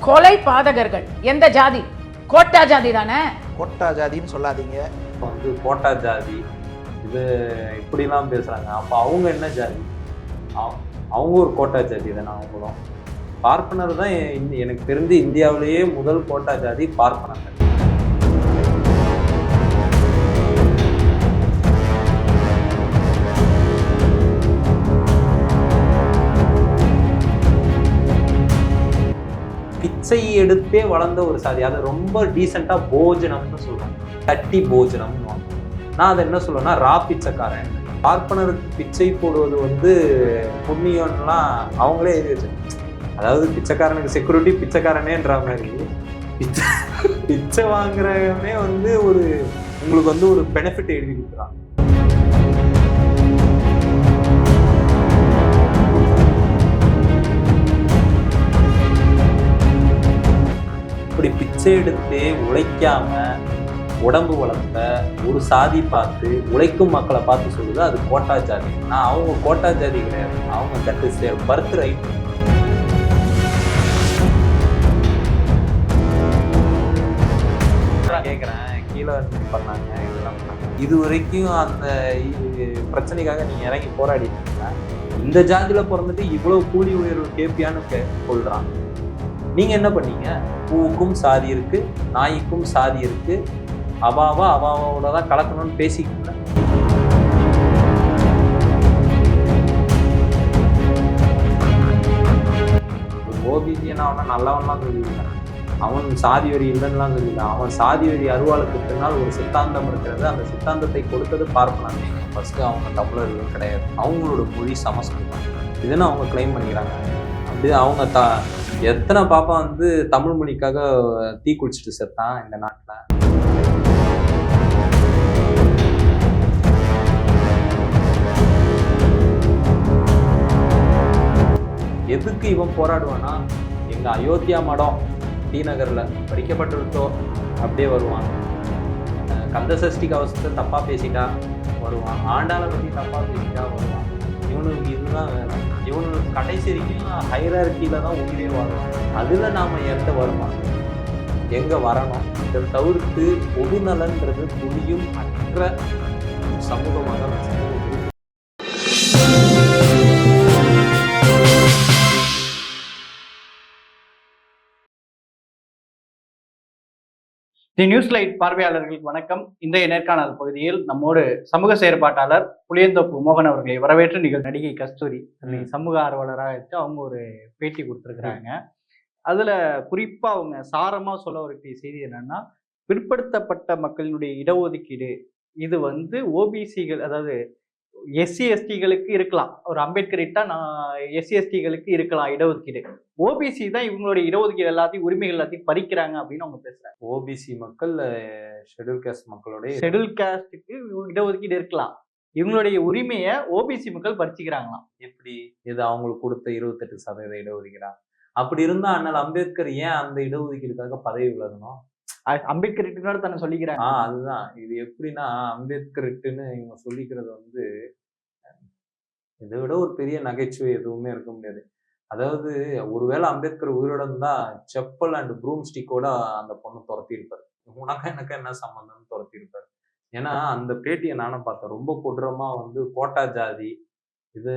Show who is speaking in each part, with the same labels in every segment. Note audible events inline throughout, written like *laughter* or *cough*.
Speaker 1: கொலை பாதகர்கள். எந்த ஜாதி? கோட்டா ஜாதி தானே?
Speaker 2: கொட்டா ஜாதின்னு சொல்லாதீங்க.
Speaker 3: இப்போ வந்து கோட்டா ஜாதி இது இப்படிலாம் பேசுகிறாங்க அப்போ அவங்க என்ன ஜாதி? அவ- அவங்க ஒரு கோட்டா ஜாதி தானே அவங்களும் பார்ப்பனர் தான் எனக்கு தெரிஞ்சு இந்தியாவிலேயே முதல் கோட்டா ஜாதி பார்ப்பனர்கள். பிச்சை எடுத்தே வளர்ந்த ஒரு சாதி. அது ரொம்ப டீசெண்டாக போஜனம்னு சொல்கிறாங்க தட்டி போஜனம்னு நான் அதை என்ன சொல்லுவேன்னா ரா பிச்சைக்காரன். பார்ப்பனருக்கு பிச்சை போடுவது வந்து புண்ணியம்லாம் அவங்களே எழுதி வச்சு அதாவது பிச்சைக்காரனுக்கு செக்யூரிட்டி பிச்சைக்காரனேன்ற மாதிரி. பிச்சை பிச்சை வாங்குறவனே வந்து ஒரு உங்களுக்கு வந்து ஒரு பெனிஃபிட் எழுதி கொடுக்குறான். பிச்சை எடுத்து உழைக்காம உடம்பு வளர்த்த ஒரு சாதி பார்த்து உழைக்கும் மக்களை பார்த்து சொல்லுது அது கோட்டா ஜாதி. நான் அவங்க கோட்டா ஜாதி கிடையாது. அவங்க தட் இஸ் பர்த் ரைட் கேட்குறேன் கீழே பண்ணாங்க இதெல்லாம் இது வரைக்கும் அந்த பிரச்சனைக்காக நீங்கள் இறங்கி போராடிட்டீங்கன்னா இந்த ஜாதியில் பிறந்துட்டு இவ்வளோ கூலி உயர்வு கேப்பியான்னு கே நீங்கள் என்ன பண்ணீங்க? பூவுக்கும் சாதி இருக்குது நாய்க்கும் சாதி இருக்கு. அவாவா அவாவோட தான் கலக்கணும்னு பேசிக்கல ஓபிசியன் அவனை நல்லவன்லாம் சொல்லியிருக்கான். அவன் சாதி வரி இல்லைன்னுலாம் சொல்லியிருக்கான். அவன் சாதி வரி அருவாளுக்கு பின்னால் ஒரு சித்தாந்தம் இருக்கிறது. அந்த சித்தாந்தத்தை கொடுத்தது பார்ப்பனாங்க ஃபஸ்ட்டு அவங்க தமிழர்கள் கிடையாது. அவங்களோட மொழி சமஸ்கிருதம். இதுன்னு அவங்க கிளைம் பண்ணிக்கிறாங்க. அப்படி அவங்க த எத்தனை பாப்பா வந்து தமிழ் மொழிக்காக தீ குளிச்சுட்டு செத்தான் இந்த நாட்டில்? எதுக்கு இவன் போராடுவான்னா எங்க அயோத்தியா மடம் டி நகர்ல படிக்கப்பட்டிருந்தோ அப்படியே வருவான். கந்த சஷ்டி கவசத்தை தப்பா பேசிட்டா வருவான். ஆண்டாளை பத்தி தப்பா பேசிட்டா வருவான். இவனுக்கு இதுதான் வேணும் இவனுக்கு கடைசி வரைக்கும் ஹைரார்கியில் தான் உயிரே வாழணும் அதில் நாம் எந்த வருமானம் எங்கே வரணும்? இதை தவிர்த்து பொது நலன்றது துளியும் அற்ற சமூகமாக சமூகம்
Speaker 4: தி நியூஸ் லைட் பார்வையாளர்களுக்கு வணக்கம். இன்றைய நேர்காணல் பகுதியில் நம்மோடு சமூக செயற்பாட்டாளர் புளியந்தோப்பு மோகன் அவர்களை வரவேற்று நிகழ் நடிகை கஸ்தூரி சமூக ஆர்வலராக வச்சு அவங்க ஒரு பேட்டி கொடுத்துருக்குறாங்க. அதுல குறிப்பா அவங்க சாரமா சொல்ல வரக்கூடிய செய்தி என்னன்னா பிற்படுத்தப்பட்ட மக்களினுடைய இடஒதுக்கீடு. இது வந்து ஓபிசிகள் அதாவது எஸ்சி எஸ்டிகளுக்கு இருக்கலாம். ஒரு அம்பேத்கரிட்டா நான் எஸ்சி எஸ்டிகளுக்கு இருக்கலாம் இடஒதுக்கீடு. ஓபிசி தான் இவங்களுடைய இடஒதுக்கீடு எல்லாத்தையும் உரிமைகள் எல்லாத்தையும் பறிக்கிறாங்க அப்படின்னு அவங்க பேசுறாங்க.
Speaker 3: ஓபிசி மக்கள் ஷெட்யூல் காஸ்ட் மக்களுடைய
Speaker 4: ஷெட்யூல் காஸ்டுக்கு இடஒதுக்கீடு இருக்கலாம். இவங்களுடைய உரிமையை ஓபிசி மக்கள் பறிச்சுக்கிறாங்களாம்.
Speaker 3: எப்படி? இது அவங்களுக்கு கொடுத்த இருபத்தெட்டு சதவீத இடஒதுக்கீடா? அப்படி இருந்தா அண்ணல் அம்பேத்கர் ஏன் அந்த இடஒதுக்கீடுக்காக பதவி விலகணும்?
Speaker 4: அம்பேத்கர் தன்னை சொல்லிக்கிறாங்க.
Speaker 3: ஆஹ் அதுதான். இது எப்படின்னா அம்பேத்கர்ட்டுன்னு இவங்க சொல்லிக்கிறது வந்து இதை விட ஒரு பெரிய நகைச்சுவை எதுவுமே இருக்க முடியாது. அதாவது ஒருவேளை அம்பேத்கர் உயிரோட இருந்தா செப்பல் அண்ட் ப்ரூம் ஸ்டிக்கோட அந்த பொண்ணு துரத்தி உனக்கா எனக்கு என்ன சம்மந்தம்னு துரத்திருப்பாரு ஏன்னா அந்த பேட்டியை நானும் பார்த்தேன். ரொம்ப கொடூரமா வந்து கோட்டா ஜாதி இது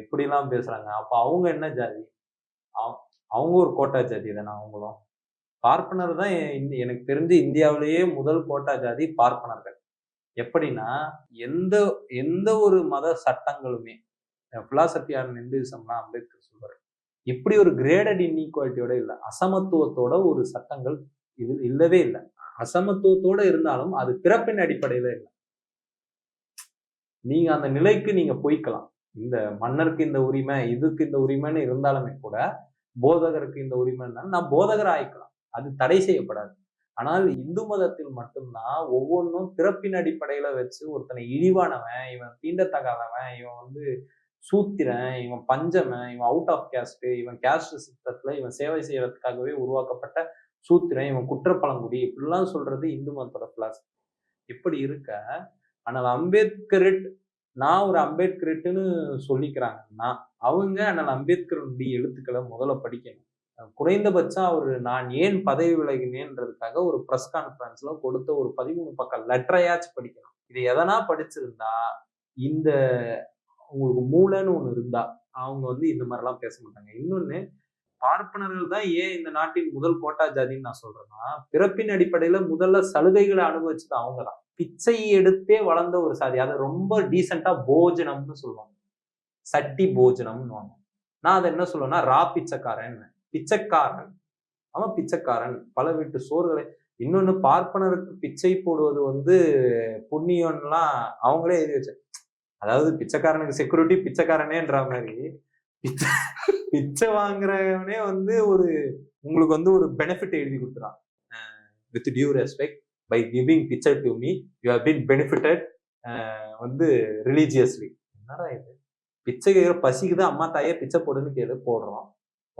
Speaker 3: இப்படிலாம் பேசுறாங்க. அப்ப அவங்க என்ன ஜாதி? அவங்க ஒரு கோட்டா ஜாதி தானே அவங்களும். பார்ப்பனர் தான் எனக்கு தெரிஞ்சு இந்தியாவிலேயே முதல் கோட்டா ஜாதி பார்ப்பனர்கள். எப்படின்னா எந்த எந்த ஒரு மத சட்டங்களுமே பிலாசபி ஆன் இந்துவிசம்லாம் அம்பேத்கர் சொல்றாரு இப்படி ஒரு கிரேடட் இன்இக்வாலிட்டியோட இல்லை அசமத்துவத்தோட ஒரு சட்டங்கள் இது இல்லவே இல்லை. அசமத்துவத்தோட இருந்தாலும் அது பிறப்பின் அடிப்படையில இல்லை. நீங்க அந்த நிலைக்கு நீங்க போய்க்கலாம். இந்த மன்னருக்கு இந்த உரிமை இதுக்கு இந்த உரிமைன்னு இருந்தாலுமே கூட போதகருக்கு இந்த உரிமை இருந்தாலும் நான் போதகர் ஆயிக்கலாம் அது தடை செய்யப்படாது. ஆனால் இந்து மதத்தில் மட்டும்தான் ஒவ்வொன்றும் பிறப்பின் அடிப்படையில வச்சு ஒருத்தனை இழிவானவன் இவன் தீண்டத்தகாதவன் இவன் வந்து சூத்திரன் இவன் பஞ்சமன் இவன் அவுட் ஆஃப் கேஸ்ட் இவன் கேஸ்ட் சிஸ்டத்துல இவன் சேவை செய்யறதுக்காகவே உருவாக்கப்பட்ட சூத்திரன் இவன் குற்றப்பழங்குடி இப்படிலாம் சொல்றது இந்து மதத்தோட பிளாஸ் இப்படி இருக்க ஆனால் அம்பேத்கரிட் நான் ஒரு அம்பேத்கரிட்டுன்னு சொல்லிக்கிறாங்கன்னா அவங்க ஆனால் அம்பேத்கருடைய எழுத்துக்களை முதல்ல படிக்கணும். குறைந்தபட்சம் அவர் நான் ஏன் பதவி விலகினேன்றதுக்காக ஒரு ப்ரெஸ் கான்ஃபரன்ஸ்ல கொடுத்த ஒரு பதிமூணு பக்கம் லெட்டரையாச்சும் படிக்கணும். இது எதனா படிச்சிருந்தா இந்த உங்களுக்கு மூளைன்னு ஒன்று இருந்தா அவங்க வந்து இந்த மாதிரிலாம் பேச மாட்டாங்க. இன்னொன்று பார்ப்பனர்கள் தான் ஏன் இந்த நாட்டின் முதல் கோட்டா ஜாதின்னு நான் சொல்றேன்னா பிறப்பின் அடிப்படையில முதல்ல சலுகைகளை அனுபவிச்சது அவங்க தான். பிச்சை எடுத்தே வளர்ந்த ஒரு சாதி. அதை ரொம்ப டீசெண்டா போஜனம்னு சொல்லுவாங்க. சட்டி போஜனம்னு நான் அதை என்ன சொல்லுவேன்னா ரா பிச்சைக்காரன் பிச்சைக்காரன். அவன் பிச்சைக்காரன். பல வீட்டு சோறுகளை இன்னொன்னு பார்ப்பனருக்கு பிச்சை போடுவது வந்து புண்ணியம்லாம் அவங்களே எழுதி வச்ச அதாவது பிச்சைக்காரனுக்கு செக்யூரிட்டி பிச்சைக்காரனேன்ற மாதிரி பிச்சை பிச்சை வாங்குறவனே வந்து ஒரு உங்களுக்கு வந்து ஒரு பெனிஃபிட் எழுதி கொடுத்துறான். With due respect by giving பிச்சை to me you have been benefited வந்து ரிலீஜியஸ்லி என்னடா இது? பிச்சை கேட்குற பசிக்குது அம்மா தாயே பிச்சை போடுன்னு கேளு போடுறோம்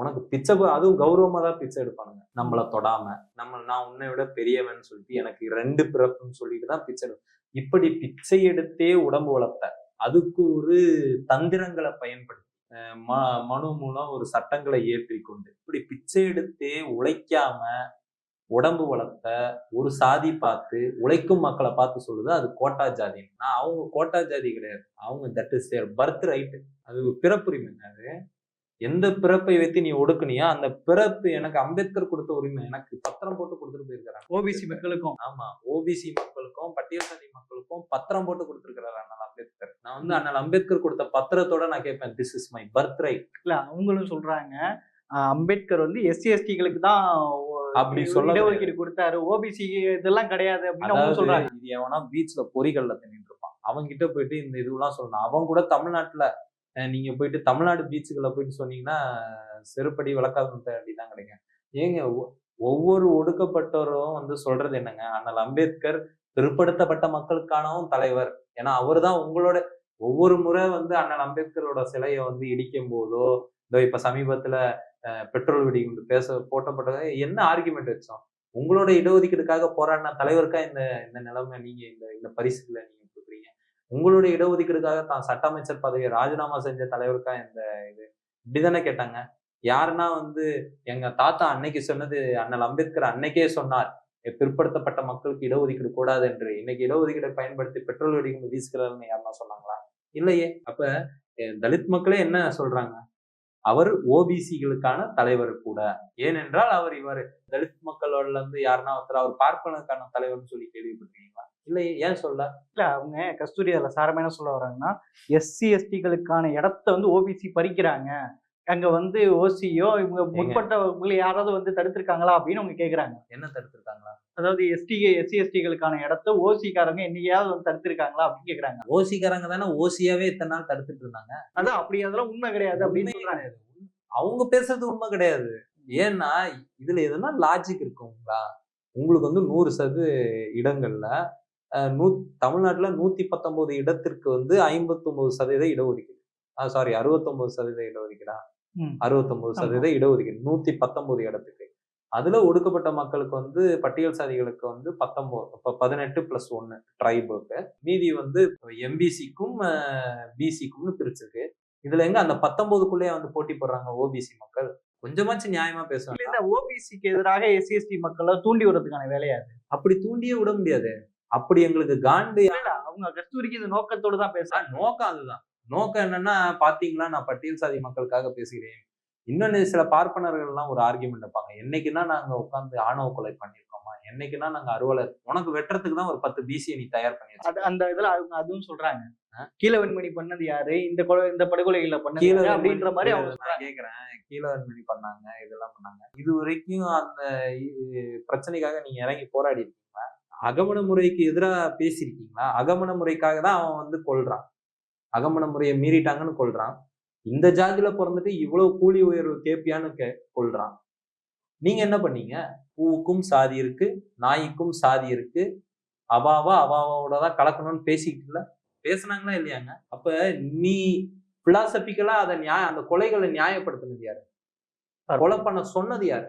Speaker 3: உனக்கு பிச்சை அதுவும் கௌரவமா தான் பிச்சை எடுப்பானுங்க. நம்மளை தொடாம. நம்ம நான் உன்னை விட பெரியவன் சொல்லிட்டு எனக்கு ரெண்டு பிறப்புன்னு சொல்லிட்டு தான் பிச்சை எடுப்பேன் இப்படி பிச்சை எடுத்தே உடம்பு வளர்த்த அதுக்கு ஒரு தந்திரங்களை பயன்படுத்தி ம- மனு மூலம் ஒரு சட்டங்களை ஏற்றி கொண்டு இப்படி பிச்சை எடுத்தே உழைக்காம உடம்பு வளர்த்த ஒரு சாதி பார்த்து உழைக்கும் மக்களை பார்த்து சொல்லுது அது கோட்டா ஜாதி. நான் அவங்க கோட்டா ஜாதி கிடையாது. அவங்க that is their birth right அது பிறப்புரிமைங்க அது. எந்த பிறப்பை வைத்து நீ ஒடுக்குனியோ அந்த பிறப்பு எனக்கு அம்பேத்கர் கொடுத்த உரிமை எனக்கு பத்திரம் போட்டு கொடுத்துட்டு போயிருக்கிறாங்க
Speaker 4: ஓபிசி மக்களுக்கும்.
Speaker 3: ஆமா ஓபிசி மக்களுக்கும் பட்டியல் சாதி மக்களுக்கும் பத்திரம் போட்டு கொடுத்துருக்கிறாரு அண்ணல் அம்பேத்கர். நான் வந்து அண்ணல் அம்பேத்கர் கொடுத்த பத்திரத்தோட நான் கேட்பேன் this is my birth right
Speaker 4: இல்ல அவங்களும் சொல்றாங்க அம்பேத்கர் வந்து எஸ்சி எஸ்டிகளுக்கு தான்
Speaker 3: அப்படி சொல்ல
Speaker 4: இடஒதுக்கீடு கொடுத்தாரு. ஓபிசி இதெல்லாம் கிடையாது அப்படின்னு சொல்றாங்க.
Speaker 3: இது எவனா பீச்ல பொறிகள்ல தண்ணிட்டு இருப்பான். அவங்க கிட்ட போயிட்டு இந்த இதுவெல்லாம் சொல்லணும். அவன் கூட தமிழ்நாட்டுல நீங்க போயிட்டு தமிழ்நாடு பீச்சுக்குள்ள போயிட்டு சொன்னீங்கன்னா செருப்படி விளக்காத முட்டை தான் கிடைக்கும். ஏங்க ஒ- ஒவ்வொரு ஒடுக்கப்பட்டவரும் வந்து சொல்றது என்னங்க? அண்ணல் அம்பேத்கர் பிற்படுத்தப்பட்ட மக்களுக்கானவும் தலைவர். ஏன்னா அவர் தான் உங்களோட ஒவ்வொரு முறை வந்து அண்ணல் அம்பேத்கரோட சிலையை வந்து இடிக்கும் போதோ இதோ இப்ப சமீபத்துல பெட்ரோல் வெடிகுண்டு பேச போட்டப்பட்டது என்ன ஆர்குமெண்ட் வச்சோம்? உங்களோட இடஒதுக்கீடுக்காக போராடின தலைவருக்கா இந்த இந்த நிலைமை நீங்க இந்த இந்த பரிசுல நீங்க உங்களுடைய இடஒதுக்கீடுக்காக தான் சட்ட அமைச்சர் பதவியை ராஜினாமா செஞ்ச தலைவருக்கா இந்த இது? இப்படிதானே கேட்டாங்க. யாருன்னா வந்து எங்க தாத்தா அன்னைக்கு சொன்னது அண்ணல் அம்பேத்கர் அன்னைக்கே சொன்னார். பிற்படுத்தப்பட்ட மக்களுக்கு இடஒதுக்கீடு கூடாது என்று. இன்னைக்கு இடஒதுக்கீடை பயன்படுத்தி பெட்ரோல் வெடிகுண்டு வீசுகிறாருன்னு யாருன்னா சொன்னாங்களா? இல்லையே. அப்ப தலித் மக்களே என்ன சொல்றாங்க? அவர் ஓபிசிகளுக்கான தலைவர் கூட. ஏனென்றால் அவர் இவர் தலித் மக்களோட இருந்து யாருன்னா ஒருத்தர் அவர் பார்ப்பனருக்கான தலைவர்னு சொல்லி கேள்விப்பட்டிருக்கீங்களா? இல்லை ஏன் சொல்ல?
Speaker 4: இல்ல அவங்க கஸ்தூரி அதுல சாரமா என்ன சொல்ல வர்றாங்கன்னா எஸ்சி எஸ்டிகளுக்கான இடத்த வந்து ஓபிசி பறிக்கிறாங்க. அங்க வந்து ஓசியோ இவங்க முற்பட்டவங்களை யாராவது வந்து தடுத்திருக்காங்களா அப்படின்னு அவங்க கேக்குறாங்க.
Speaker 3: என்ன தடுத்திருக்காங்களா?
Speaker 4: அதாவது எஸ்டி எஸ்சி எஸ்டிகளுக்கான இடத்த ஓசிக்காரங்க என்னையாவது வந்து தடுத்திருக்காங்களா அப்படின்னு கேக்குறாங்க.
Speaker 3: ஓசிக்காரங்க தானே ஓசியாவே இத்தனை நாள் தடுத்துட்டு இருந்தாங்க.
Speaker 4: அதான் அப்படி அதெல்லாம் உண்மை கிடையாது அப்படின்னு
Speaker 3: கிடையாது. அவங்க பேசுறது உண்மை கிடையாது. ஏன்னா இதுல எதுனா லாஜிக் இருக்குங்களா? உங்களுக்கு வந்து நூறு சது இடங்கள்ல நூ தமிழ்நாட்டுல நூத்தி பத்தொன்பது இடத்திற்கு வந்து ஐம்பத்தொன்பது சதவீத இடஒதுக்கீடு. சாரி அறுபத்தொன்பது சதவீத இடஒதுக்கீடா?
Speaker 4: ம்.
Speaker 3: அறுபத்தொன்பது சதவீத இடஒதுக்கீடு. நூத்தி பத்தொன்பது இடத்துக்கு. அதுல ஒடுக்கப்பட்ட மக்களுக்கு வந்து பட்டியல் சாதிகளுக்கு வந்து பத்தொன்பது இப்ப பதினெட்டு பிளஸ் ஒன்னு ட்ரைபுக்கு மீதி வந்து எம்பிசிக்கும் பிசிக்கும்னு பிரிச்சிருக்கு. இதுல எங்க அந்த பத்தொன்பதுக்குள்ளேயே வந்து போட்டி போடுறாங்க ஓபிசி மக்கள்? கொஞ்சமாச்சும் நியாயமா பேசுவாங்க
Speaker 4: இந்த ஓபிசிக்கு எதிராக எஸ்சி எஸ்டி மக்களை தூண்டி விடுறதுக்கான வேலையா இது?
Speaker 3: அப்படி தூண்டியே விட முடியாது. அப்படி எங்களுக்கு காண்டு
Speaker 4: அவங்க கஸ்தூரிக்கு இந்த நோக்கத்தோட தான் பேசுறாங்க.
Speaker 3: நோக்கம் அதுதான். நோக்கம் என்னன்னா பாத்தீங்களா நான் பட்டியல் சாதி மக்களுக்காக பேசுகிறேன். இன்னொன்னு சில பார்ப்பனர்கள்லாம் ஒரு ஆர்கியூமெண்ட் வைப்பாங்க. என்னைக்குன்னா நாங்க உட்காந்து ஆணவ கொலை பண்ணிருக்கோமா என்னைக்குன்னா நாங்க அறுவலை உனக்கு வெட்டுறதுக்கு தான் ஒரு பத்து பிசியை நீ தயார் பண்ணி
Speaker 4: அந்த இதுல அவங்க அதுவும் சொல்றாங்க.
Speaker 3: ஆ?
Speaker 4: கீழவெண்மணி பண்ணது யாரு? இந்த கொலை இந்த படுகொலைகளை யாரு? அப்படின்ற மாதிரி அவங்க
Speaker 3: நான் கேக்குறேன். கீழே வன்மணி பண்ணாங்க இதெல்லாம் பண்ணாங்க. இது வரைக்கும் அந்த பிரச்சனைக்காக நீங்க இறங்கி போராடி அகமண முறைக்கு எதிராக பேசியிருக்கீங்களா? அகமண முறைக்காக தான் அவன் வந்து கொல்றான். அகமண முறையை மீறிட்டாங்கன்னு கொல்றான். இந்த ஜாதியில பிறந்துட்டு இவ்வளவு கூலி உயர்வு கேப்பியான்னு கே கொள்றான் நீங்க என்ன பண்ணீங்க? பூவுக்கும் சாதி இருக்கு நாய்க்கும் சாதி இருக்கு. அவாவா அவாவோட தான் கலக்கணும்னு பேசிக்கிட்டுல? பேசுனாங்களா இல்லையாங்க? அப்ப நீ பிலாசபிக்கலா அதை நியாய அந்த கொலைகளை நியாயப்படுத்தினது யாரு? கொலை பண்ண சொன்னது யாரு?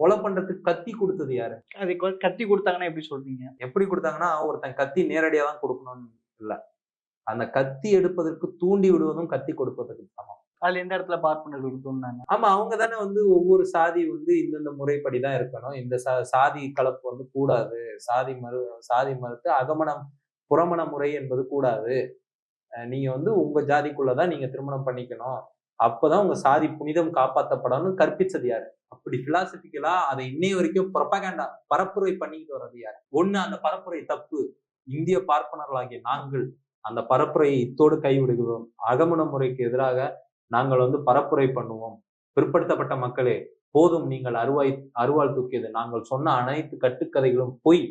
Speaker 3: கொலை பண்றதுக்கு கத்தி கொடுத்தது யாரு?
Speaker 4: அது கத்தி கொடுத்தாங்கன்னா எப்படி சொல்றீங்க?
Speaker 3: எப்படி கொடுத்தாங்கன்னா ஒருத்தன் கத்தி நேரடியா தான் கொடுக்கணும்னு இல்ல. அந்த கத்தி எடுப்பதற்கு தூண்டி விடுவதும் கத்தி கொடுப்பதற்கு சமம்.
Speaker 4: அதுல எந்த இடத்துல பார்ப்பனர்களுக்கு தோணுனாங்க?
Speaker 3: ஆமா அவங்க தானே வந்து ஒவ்வொரு சாதி வந்து இந்தந்த முறைப்படி தான் இருக்கணும். இந்த சா சாதி கலப்பு வந்து கூடாது. சாதி மறு சாதி மறுத்து அகமணம் புறமண முறை என்பது கூடாது. நீங்க வந்து உங்க ஜாதிக்குள்ளதான் நீங்க திருமணம் பண்ணிக்கணும். அப்பதான் உங்க சாதி புனிதம் காப்பாற்றப்படணும்னு கற்பிச்சது யாரு? அப்படி பிலாசபிக்கலா அதை இன்னைய வரைக்கும் புறப்பகேண்டா பரப்புரை பண்ணிக்கிட்டு வர்றது யாரு? ஒண்ணு அந்த பரப்புரை தப்பு. இந்திய பார்ப்பனர்களாகிய நாங்கள் அந்த பரப்புரையை இத்தோடு கைவிடுகிறோம். அகமண முறைக்கு எதிராக நாங்கள் வந்து பரப்புரை பண்ணுவோம். பிற்படுத்தப்பட்ட மக்களே போதும் நீங்கள் அருவாய் அருவாள் தூக்கியது. நாங்கள் சொன்ன அனைத்து கட்டுக்கதைகளும் பொய்.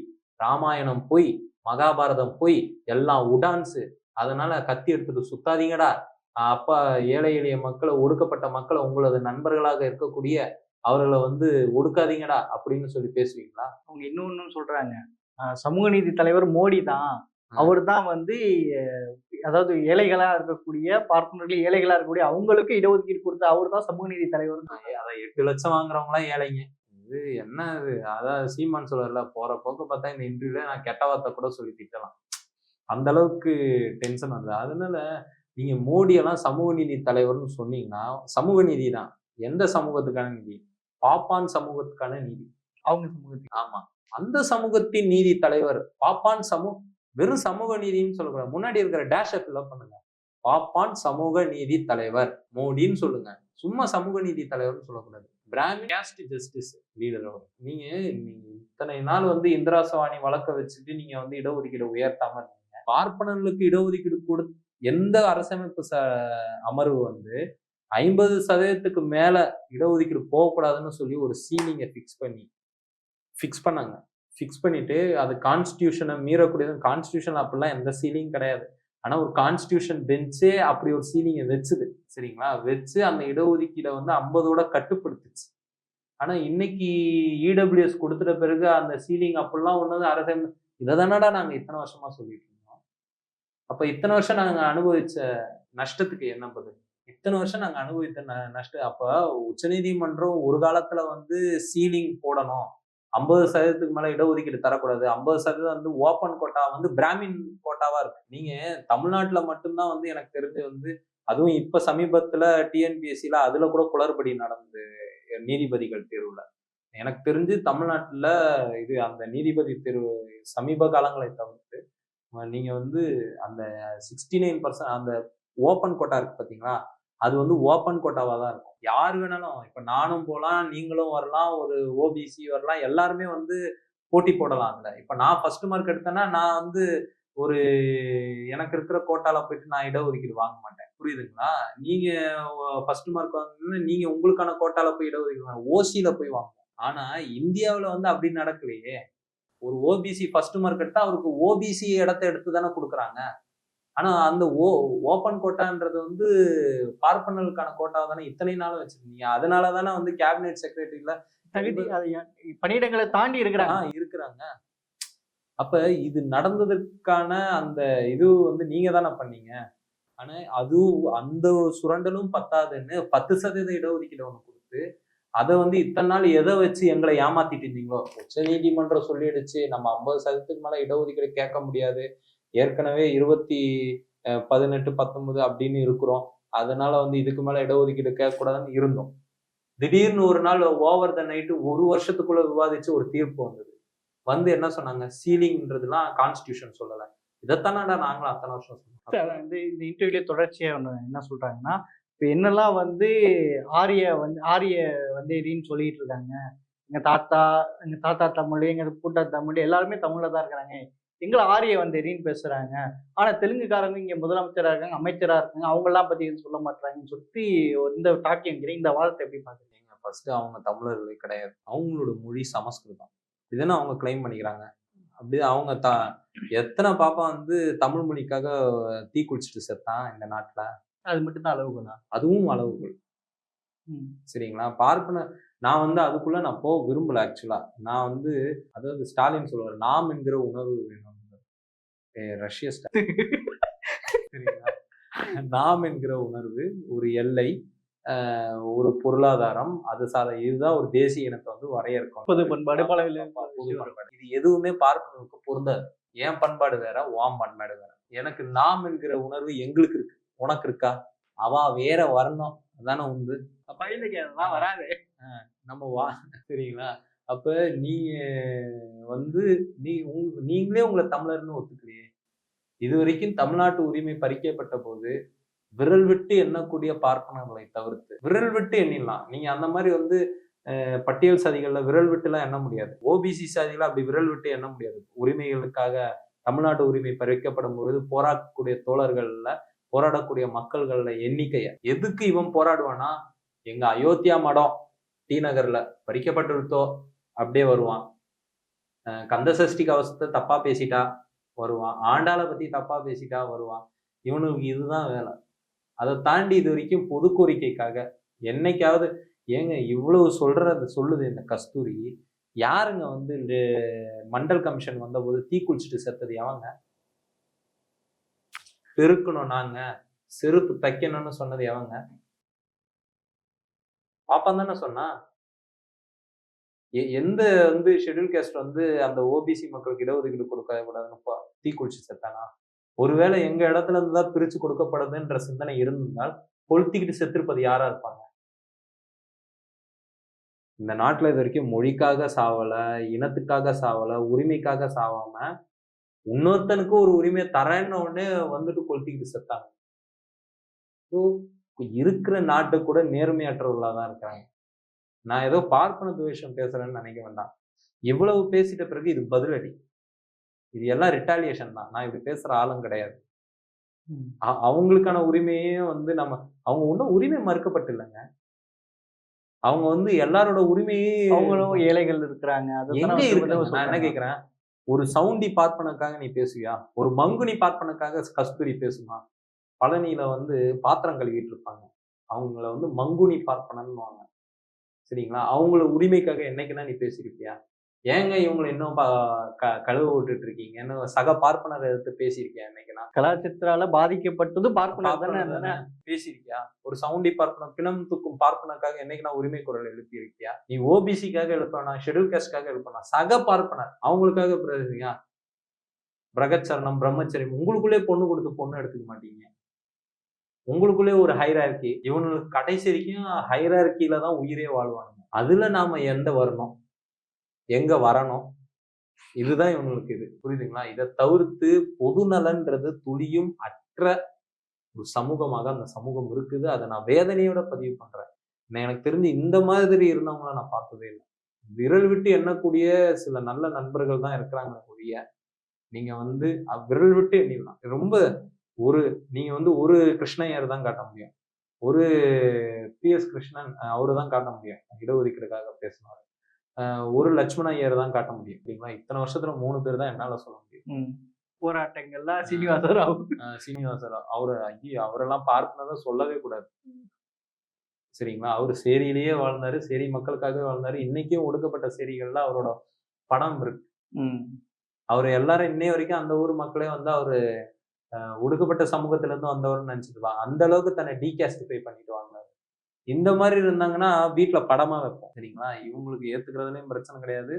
Speaker 3: ராமாயணம் பொய் மகாபாரதம் பொய் எல்லாம் உடான்ஸு அதனால கத்தி எடுத்துட்டு சுத்தாதீங்கடா. அப்பா ஏழை எளிய மக்களை ஒடுக்கப்பட்ட மக்களை உங்களது நண்பர்களாக இருக்கக்கூடிய அவர்களை வந்து ஒடுக்காதீங்கடா அப்படின்னு சொல்லி பேசுவீங்களா?
Speaker 4: அவங்க இன்னொன்னு சொல்றாங்க. சமூக நீதி தலைவர் மோடி தான். அவர் தான் வந்து அதாவது ஏழைகளா இருக்கக்கூடிய பார்ப்பனர்கள் ஏழைகளா இருக்கக்கூடிய அவங்களுக்கு இடஒதுக்கீடு கொடுத்த அவர் தான் சமூக நீதி தலைவர்
Speaker 3: அதான் எட்டு லட்சம் வாங்குறவங்களாம் ஏழைங்க? இது என்ன இது? அதான் சீமான் சொல்றல போற போக்கு பார்த்தா இந்த இன்டர்வியூல நான் கெட்ட வார்த்தை கூட சொல்லி திட்டலாம். அந்த அளவுக்கு டென்ஷன் வந்தது. அதனால நீங்க மோடியெல்லாம் சமூக நீதி தலைவர்னு சொன்னீங்கன்னா சமூக நீதி தான். எந்த சமூகத்துக்கான நீதி? பாப்பான் சமூகத்துக்கான நீதி.
Speaker 4: அவங்க சமூகத்துக்கு.
Speaker 3: ஆமா. அந்த சமூகத்தின் நீதி தலைவர் பாப்பான் சமூக வெறும் சமூக நீதின்னு சொல்லக்கூடாது. முன்னாடி இருக்கிற டேஷை ஃபில்அப் பண்ணுங்க. பாப்பான் சமூக நீதி தலைவர் மோடின்னு சொல்லுங்க. சும்மா சமூக நீதி தலைவர்னு சொல்லக்கூடாது. பிராமின் கேஸ்ட் ஜஸ்டிஸ் லீடர் அவர். நீங்க இத்தனை நாள் வந்து இந்திராசவாணி வழக்க வச்சுட்டு நீங்க வந்து இடஒதுக்கீடு உயர்த்தாம இருந்தீங்க. பார்ப்பனர்களுக்கு இடஒதுக்கீடு கொடு எந்த அரசமைப்பு ச அமர்வு வந்து ஐம்பது சதவீதத்துக்கு மேல இடஒதுக்கீடு போகக்கூடாதுன்னு சொல்லி ஒரு சீலிங்கை ஃபிக்ஸ் பண்ணி ஃபிக்ஸ் பண்ணாங்க. ஃபிக்ஸ் பண்ணிட்டு அது கான்ஸ்டியூஷனை மீறக்கூடியது கான்ஸ்டியூஷன் அப்படிலாம் எந்த சீலிங் கிடையாது. ஆனால் ஒரு கான்ஸ்டியூஷன் பெஞ்சே அப்படி ஒரு சீலிங்கை வச்சுது சரிங்களா? வச்சு அந்த இடஒதுக்கீடை வந்து ஐம்பதோட கட்டுப்படுத்துச்சு. ஆனால் இன்னைக்கு இடபிள்யூஎஸ் கொடுத்துட்ட பிறகு அந்த சீலிங் அப்படிலாம் ஒன்று அரசு இதை தானடா நாங்கள் இத்தனை வருஷமா சொல்லிட்டு அப்ப இத்தனை வருஷம் நாங்க அனுபவிச்ச நஷ்டத்துக்கு என்ன பதில்? இத்தனை வருஷம் நாங்க அனுபவித்த ந- நஷ்டம் அப்ப உச்சநீதிமன்றம் ஒரு காலத்துல வந்து சீலிங் போடணும். ஐம்பது சதவீதத்துக்கு மேல இடஒதுக்கீடு தரக்கூடாது. ஐம்பது சதவீதம் வந்து ஓப்பன் கோட்டா வந்து பிராமின் கோட்டாவா இருக்கு. நீங்க தமிழ்நாட்டுல மட்டும்தான் வந்து எனக்கு தெரிஞ்சு வந்து அதுவும் இப்ப சமீபத்துல டிஎன்பிஎஸ்சியில் அதுல கூட குளறுபடி நடந்து நீதிபதிகள் தேர்வுல. எனக்கு தெரிஞ்சு தமிழ்நாட்டுல இது அந்த நீதிபதி தேர்வு சமீப காலங்களை தவிர்த்து நீங்கள் நீங்க வந்து அந்த சிக்ஸ்டி நைன் பர்சன்ட் அந்த ஓப்பன் கோட்டா இருக்கு பாத்தீங்களா? அது வந்து ஓப்பன் கோட்டாவா தான் இருக்கும். யார் வேணாலும் இப்ப நானும் போகலாம் நீங்களும் வரலாம் ஒரு ஓபிசி வரலாம் எல்லாருமே வந்து போட்டி போடலாம் அதுல. இப்ப நான் ஃபர்ஸ்ட் மார்க் எடுத்தேன்னா நான் வந்து ஒரு எனக்கு இருக்கிற கோட்டால போயிட்டு நான் இடஒதுக்கீடு வாங்க மாட்டேன். புரியுதுங்களா? நீங்க ஃபர்ஸ்ட் மார்க் வாங்கினா நீங்க உங்களுக்கான கோட்டால போய் இடஒதுக்கீடு வாங்க ஓசியில போய் வாங்க ஆனா இந்தியாவில் வந்து அப்படி நடக்கலையே. ஒரு ஓபிசி ஃபர்ஸ்ட் மார்க் எடுத்தா அவருக்கு ஓபிசி இடத்த எடுத்து தானே கொடுக்குறாங்க. ஆனா அந்த ஓ ஓப்பன் கோட்டான்றது வந்து பார்ப்பனர்களுக்கான கோட்டாவை தானே இத்தனை நாளும் வச்சிருந்தீங்க. அதனால தானே வந்து கேபினெட் செக்ரட்டரியில
Speaker 4: பணியிடங்களை தாண்டி இருக்கிறாங்க.
Speaker 3: இருக்கிறாங்க. அப்ப இது நடந்ததற்கான அந்த இது வந்து நீங்க தானே பண்ணீங்க. ஆனா அது அந்த சுரண்டலும் பத்தாதுன்னு பத்து சதவீத இடஒதுக்கீடு ஒண்ணு கொடுத்து அதை வந்து இத்தனை நாள் எதை வச்சு எங்களை ஏமாத்திட்டு இருந்தீங்களோ? உச்ச நீதிமன்றம் சொல்லிடுச்சு. நம்ம ஐம்பது சதவீதத்துக்கு மேல இடஒதுக்கீடு கேட்க முடியாது. ஏற்கனவே இருபத்தி பதினெட்டு பத்தொன்பது அப்படின்னு இருக்கிறோம். அதனால வந்து இதுக்கு மேல இடஒதுக்கீடு கேட்கக்கூடாதுன்னு இருந்தோம். திடீர்னு ஒரு நாள் ஓவர் த நைட்டு ஒரு வருஷத்துக்குள்ள விவாதிச்சு ஒரு தீர்ப்பு வந்தது. வந்து என்ன சொன்னாங்க? சீலிங்ன்றதுலாம் கான்ஸ்டியூஷன் சொல்லலை. இதைத்தானடா நாங்களும் அத்தனை வருஷம் சொன்னோம்.
Speaker 4: அதான் வந்து இந்த இன்டர்வியூல தொடர்ச்சியா ஒண்ணு என்ன சொல்றாங்கன்னா இப்போ என்னெல்லாம் வந்து ஆரிய வந்து ஆரிய வந்தேரின்னு சொல்லிட்டு இருக்காங்க. எங்கள் தாத்தா எங்கள் தாத்தா தமிழ் எங்கள் பூட்டா தமிழ் எல்லாருமே தமிழில் தான் இருக்கிறாங்க. எங்களை ஆரிய வந்தேரின்னு பேசுகிறாங்க ஆனால் தெலுங்குக்காரங்க இங்கே முதலமைச்சராக இருக்காங்க அமைச்சராக இருக்காங்க அவங்களாம் பற்றி எதுவும் சொல்ல மாட்டாங்கன்னு சொல்லி இந்த டாக்கியம் இந்த வாதத்தை எப்படி பார்க்குறீங்க?
Speaker 3: ஃபர்ஸ்ட் அவங்க தமிழர்களே கிடையாது. அவங்களோட மொழி சமஸ்கிருதம். இதுன்னு அவங்க கிளைம் பண்ணிக்கிறாங்க. அப்படி அவங்க த எத்தனை பாப்பா வந்து தமிழ் மொழிக்காக தீ குளிச்சுட்டு செத்தான் இந்த நாட்டில்?
Speaker 4: அது மட்டும் தான் அளவுகளா
Speaker 3: அதுவும் அளவுகள். சரிங்களா? பார்ப்பன நான் வந்து அதுக்குள்ள நான் போக விரும்பல ஆக்சுவலா நான் வந்து அதாவது ஸ்டாலின் சொல்லுவார் நாம் என்கிற உணர்வு வேணும். ரஷ்ய ஸ்டாலின் *laughs* சரிங்களா? நாம் என்கிற உணர்வு ஒரு எல்லை ஒரு பொருளாதாரம் அது சாத இதுதான் ஒரு தேசிய இனத்தை வந்து வரையறுக்கும்.
Speaker 4: பொது பண்பாடு
Speaker 3: பண்பாடு இது எதுவுமே பார்ப்பனருக்கு பொருந்தாது. என் பண்பாடு வேற உன் பண்பாடு வேற. எனக்கு நாம் என்கிற உணர்வு எங்களுக்கு இருக்கு. உனக்கு இருக்கா அவ வேற வரணும். அதானே உண்டு?
Speaker 4: பயிலுக்கு அதெல்லாம் வராது.
Speaker 3: நம்ம வா சரிங்களா? அப்ப நீங்க வந்து நீ உங்க நீங்களே உங்களை தமிழர்னு ஒத்துக்கலையே இது வரைக்கும் தமிழ்நாட்டு உரிமை பறிக்கப்பட்ட போது விரல் விட்டு எண்ணக்கூடிய பார்ப்பனர்களை தவிர்த்து விரல் விட்டு எண்ணிடலாம். நீங்க அந்த மாதிரி வந்து பட்டியல் சாதிகள்ல விரல் விட்டுலாம் எண்ண முடியாது. ஓபிசி சாதிகளை அப்படி விரல் விட்டு எண்ண முடியாது. உரிமைகளுக்காக தமிழ்நாட்டு உரிமை பறிக்கப்படும் பொழுது போராடக்கூடிய தோழர்கள்ல போராடக்கூடிய மக்கள்கள எண்ணிக்கைய எதுக்கு இவன் போராடுவான்னா எங்க அயோத்தியா மடம் டி நகர்ல பறிக்கப்பட்டுருத்தோ அப்படியே வருவான். அஹ் கந்த சஷ்டி கவசத்தை தப்பா பேசிட்டா வருவான். ஆண்டாளை பத்தி தப்பா பேசிட்டா வருவான். இவனுக்கு இதுதான் வேலை. அதை தாண்டி இது வரைக்கும் பொது கோரிக்கைக்காக என்னைக்காவது ஏங்க இவ்வளவு சொல்றத சொல்லுது இந்த கஸ்தூரி. யாருங்க வந்து இந்த மண்டல் கமிஷன் வந்தபோது தீ குளிச்சுட்டு செத்தது எவங்க? பெருக்கணும் நாங்க. செருப்பு தைக்கணும்னு சொன்னது எவங்க? பாப்பான் தானே சொன்னா? எ- எந்த வந்து ஷெட்யூல் கேஸ்ட் வந்து அந்த ஓபிசி மக்களுக்கு இடஒதுக்கீடு கொடுக்க கூடாதுன்னு தீக்குளிச்சு தீ குளிச்சு செத்தானா? ஒருவேளை எங்க இடத்துல இருந்து தான் பிரிச்சு கொடுக்கப்படுதுன்ற சிந்தனை இருந்திருந்தால் கொளுத்திக்கிட்டு செத்திருப்பது யாரா இருப்பாங்க? இந்த நாட்டுல இது வரைக்கும் மொழிக்காக சாவல இனத்துக்காக சாவல உரிமைக்காக சாவாம இன்னொருத்தனுக்கு ஒரு உரிமையை தரேன்ன உடனே வந்துட்டு கொளுத்திக்கிட்டு செத்தாங்க. So, இருக்கிற நாட்டு கூட நேர்மையற்றவர்களா தான் இருக்காங்க நான் ஏதோ பார்ப்பன துவேஷம் பேசுறேன்னு நினைக்க வேண்டாம். இவ்வளவு பேசிட்ட பிறகு இது பதிலடி. இது எல்லாம் ரிட்டாலியேஷன் தான். நான் இப்படி பேசுற ஆளும் கிடையாது. அவங்களுக்கான உரிமையே வந்து நம்ம அவங்க ஒன்றும் உரிமை மறுக்கப்பட்டில்லைங்க அவங்க வந்து எல்லாரோட உரிமையே
Speaker 4: அவங்களும் ஏழைகள் இருக்கிறாங்க.
Speaker 3: எங்க இருக்கு நான் என்ன
Speaker 4: சொல்றாங்க.
Speaker 3: ஒரு சவுண்டி பார்ப்பனுக்காக நீ பேசுவியா? ஒரு மங்குனி பார்ப்பனுக்காக கஸ்தூரி பேசுமா? பழனியில வந்து பாத்திரம் கழுவிட்டு இருப்பாங்க அவங்கள வந்து மங்குனி பார்ப்பனன்னுவாங்க சரிங்களா? அவங்கள உரிமைக்காக என்னைக்குன்னா நீ பேசியிருப்பியா ஏங்க இவங்களை இன்னும் க- கழுவ விட்டுட்டு இருக்கீங்க இன்னும் சக பார்ப்பனர் எடுத்து பேசியிருக்கியா என்னைக்குன்னா
Speaker 4: கலாச்சாரத்தால பாதிக்கப்பட்டது பார்ப்பனர் தானே
Speaker 3: பேசியிருக்கியா? ஒரு சவுண்டி பார்ப்பனர் பிணம் தூக்கும் பார்ப்பனருக்காக என்னைக்கு நான் உரிமை குரல் எழுப்பி இருக்கியா நீ ஓபிசிக்காக எழுப்பனா? ஷெட்யூல் காஸ்ட்காக எழுப்பனா? சக பார்ப்பனர் அவங்களுக்காக பிரதியா பிரகச்சரணம் பிரம்மச்சரியம் உங்களுக்குள்ளே பொண்ணு கொடுத்து பொண்ணு எடுத்துக்க மாட்டீங்க. உங்களுக்குள்ளே ஒரு ஹைரார்கி இவனுக்கு கடைசி வரைக்கும் ஹைரார்கியில தான் உயிரே வாழ்வானுங்க. அதுல நாம எந்த வரணும்? எங்க வரணும்? இதுதான் இவங்களுக்கு இது. புரியுதுங்களா? இதை தவிர்த்து பொதுநலன்றது துளியும் அற்ற ஒரு சமூகமாக அந்த சமூகம் இருக்குது. அதை நான் வேதனையோட பதிவு பண்றேன். எனக்கு தெரிஞ்சு இந்த மாதிரி இருந்தவங்கள நான் பார்த்ததே இல்லை. விரல் விட்டு எண்ணக்கூடிய சில நல்ல நண்பர்கள் தான் இருக்கிறாங்க ஒழிய நீங்க வந்து விரல் விட்டு எண்ணிடலாம். ரொம்ப ஒரு நீங்க வந்து ஒரு கிருஷ்ணய்யர் தான் காட்ட முடியும். ஒரு பி எஸ் கிருஷ்ணன் அவரு தான் காட்ட முடியும். இடஒதுக்கீடுக்காக பேசினாரு ஒரு லட்சுமண ஐயர் தான் காட்ட முடியும். சரிங்களா இத்தனை வருஷத்துல மூணு பேர் தான் என்னால சொல்ல முடியும்.
Speaker 4: போராட்டங்கள்ல சீனிவாச ராவ்
Speaker 3: அஹ் சீனிவாசர் அவரு ஐயோ அவரெல்லாம் பார்ப்பனதை சொல்லவே கூடாது. சரிங்களா? அவர் சேரியிலேயே வாழ்ந்தாரு சேரி மக்களுக்காகவே வாழ்ந்தாரு. இன்னைக்கும் ஒடுக்கப்பட்ட சேரிகள்ல அவரோட படம் இருக்கு.
Speaker 4: ம்.
Speaker 3: அவர் எல்லாரும் இன்னைய வரைக்கும் அந்த ஊர் மக்களே வந்து அவரு ஒடுக்கப்பட்ட சமூகத்துல இருந்து வந்தவர்னு நினைச்சிருப்பாங்க அந்த அளவுக்கு தன்னை டீகாஸ்டிஃபை பண்ணிட்டு வாங்க. இந்த மாதிரி இருந்தாங்கன்னா வீட்டுல படமா வைப்போம். சரிங்களா? இவங்களுக்கு ஏத்துக்கிறதுலயும் பிரச்சனை கிடையாது.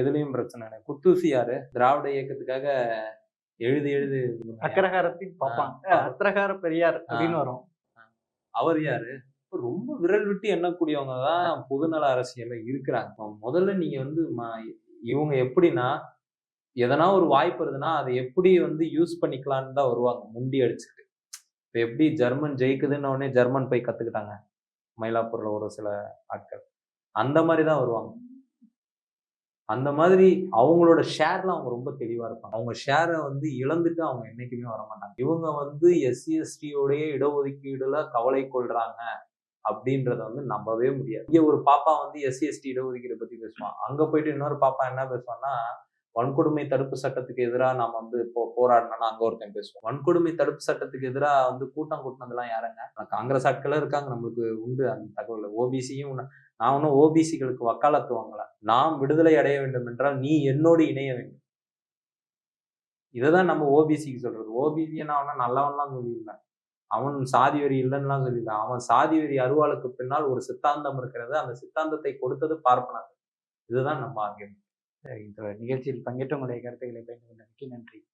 Speaker 3: எதுலயும் பிரச்சனை கிடையாது. குத்தூசி யாரு? திராவிட இயக்கத்துக்காக எழுதி எழுதி
Speaker 4: அக்ரஹாரத்தின் பாப்பான்
Speaker 3: ஆ.
Speaker 4: அக்ரஹார பெரியார் அப்படின்னு வரும்.
Speaker 3: அவர் யாரு? ரொம்ப விரல் விட்டு எண்ணக்கூடியவங்க தான் பொதுநல அரசியல்ல இருக்கிறாங்க. முதல்ல நீங்க வந்து இவங்க எப்படின்னா எதனா ஒரு வாய்ப்பு இருந்ததுன்னா அதை எப்படி வந்து யூஸ் பண்ணிக்கலாம்னு தான் வருவாங்க. முண்டி அடிச்சுக்கிட்டு. இப்ப எப்படி ஜெர்மன் ஜெயிக்குதுன்னு உடனே ஜெர்மன் போய் கத்துக்கிட்டாங்க. மயிலாப்பூர்ல ஒரு சில ஆட்கள். அந்த மாதிரி தான் வருவாங்க. அந்த மாதிரி அவங்களோட ஷேர்ல அவங்க ரொம்ப தெளிவா இருப்பாங்க. அவங்க ஷேரை வந்து இழந்துட்டு அவங்க என்னைக்குமே வர மாட்டாங்க. இவங்க வந்து எஸ்சி எஸ்டியோடைய இடஒதுக்கீடுல கவலை கொள்றாங்க அப்படின்றத வந்து நம்பவே முடியாது. இங்கே ஒரு பாப்பா வந்து எஸ்சி எஸ்டி இடஒதுக்கீடு பத்தி பேசுவான் அங்க போயிட்டு இன்னொரு பாப்பா என்ன பேசுவான்னா வன்கொடுமை தடுப்பு சட்டத்துக்கு எதிராக நம்ம வந்து இப்போ போராடணும்னா அங்க ஒருத்தன் பேசுவோம் வன்கொடுமை தடுப்பு சட்டத்துக்கு எதிராக வந்து கூட்டம் கூட்டினதெல்லாம் யாருங்க? காங்கிரஸ் ஆட்களும் இருக்காங்க நம்மளுக்கு உண்டு. அந்த தகவல் ஓபிசியும் நான் ஒன்றும் ஓபிசிகளுக்கு வக்காலத்து வாங்கல நாம் விடுதலை அடைய வேண்டும் என்றால் நீ என்னோடு இணைய வேண்டும். இதுதான் நம்ம ஓபிசிக்கு சொல்றது. ஓபிசி நான் ஒன்றும் நல்லவன்லாம் சொல்லியிருந்தேன் அவன் சாதி வெறி இல்லைன்னுலாம் சொல்லியிருந்தான் அவன் சாதி வெறி அருவாளுக்கு பின்னால் ஒரு சித்தாந்தம் இருக்கிறது. அந்த சித்தாந்தத்தை கொடுத்தது பார்ப்பனர் இதுதான் நம்ம ஆகியம்
Speaker 4: இந்த நிகழ்ச்சியில் பங்கேற்ற உங்களுடைய கருத்துக்களை பயந்து கொண்டமைக்கு நன்றி.